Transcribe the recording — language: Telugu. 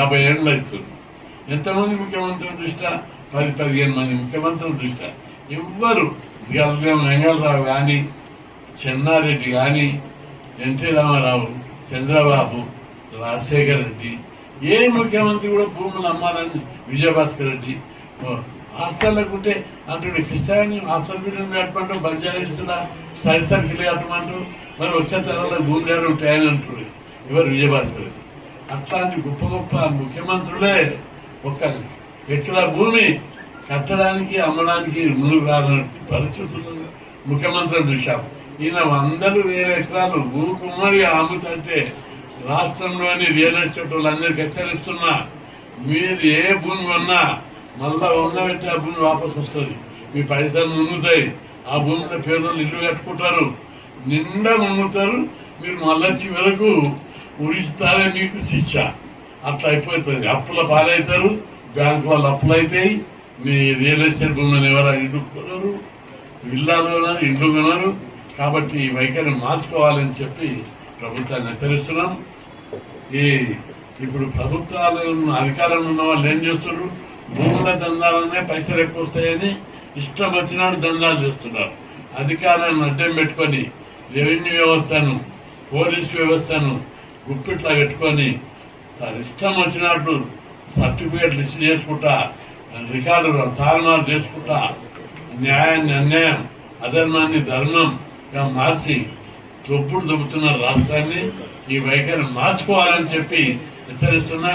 యాభై ఏళ్ళు అవుతుంది ఎంతమంది ముఖ్యమంత్రుల దృష్ట్యా? పది పదిహేను మంది ముఖ్యమంత్రుల దృష్ట్యా? ఎవ్వరు. గల్గం వెంగళరావు కానీ చెన్నారెడ్డి కానీ ఎన్టీ రామారావు చంద్రబాబు రాజశేఖర రెడ్డి ఏ ముఖ్యమంత్రి కూడా భూములు అమ్మాలని విజయభాస్కర్ రెడ్డి హాస్టల్లోకి ఉంటే అంటుడు కృష్ణాని హాస్టల్ బిల్డింగ్ కట్టమంటూ బంజారా స్టడీ సర్కిల్ కట్టమంటూ మరి వచ్చే తరంలో భూములు ఉంటాయని అంటుడు. ఎవరు విజయభాస్కర్ రెడ్డి? అట్లాంటి గొప్ప గొప్ప ముఖ్యమంత్రులే ఒక ఎక్కడ భూమి కట్టడానికి అమ్మడానికి ముందుకు రాని పరిస్థితులు ముఖ్యమంత్రులు చూశాం. ఈయన వందలు వేల ఎకరాలు ఊకుమ్మడి అమ్ముతుంటే రాష్ట్రంలోని రియల్ ఎస్టేట్ వాళ్ళందరికీ హెచ్చరిస్తున్నా మీరు ఏ భూమి కొన్నా మళ్ళా ఉండబెట్టి ఆ భూమి వాపసు వస్తుంది. మీ పైసలు మునుగుతాయి. ఆ భూమిలో పేదలు ఇల్లు కట్టుకుంటారు. నిండా మునుగుతారు. మీరు మళ్ళొచ్చి చివరకు ఉడిస్తారే మీకు శిక్ష. అట్లా అయిపోతుంది. అప్పుల పాలవుతారు బ్యాంకు వాళ్ళు అప్పులు అవుతాయి మీ రియల్ ఎస్టేట్ భూమిని ఎవరు ఇల్లు కొనరు ఇల్లాలు కొనరు ఇండ్లు కొనరు. కాబట్టి ఈ వైఖరిని మార్చుకోవాలని చెప్పి ప్రభుత్వాన్ని హెచ్చరిస్తున్నాం. ఈ ఇప్పుడు ప్రభుత్వాలు అధికారంలో ఉన్న వాళ్ళు ఏం చేస్తున్నారు? భూముల దందాలనే పైసలు ఎక్కువ వస్తాయని ఇష్టం వచ్చినాడు దందాలు చేస్తున్నారు. అధికారాన్ని అడ్డం పెట్టుకొని రెవెన్యూ వ్యవస్థను పోలీస్ వ్యవస్థను గుప్పిట్లా పెట్టుకొని తన ఇష్టం వచ్చినట్టు సర్టిఫికేట్లు ఇచ్చి చేసుకుంటా రికార్డు తారుమారు చేసుకుంటా న్యాయాన్ని అన్యాయం అధర్మాన్ని ధర్మంగా మార్చి తొప్పుడు దొబ్బుతున్న రాష్ట్రాన్ని ఈ వైఖరి మార్చుకోవాలని చెప్పి హెచ్చరిస్తున్నా.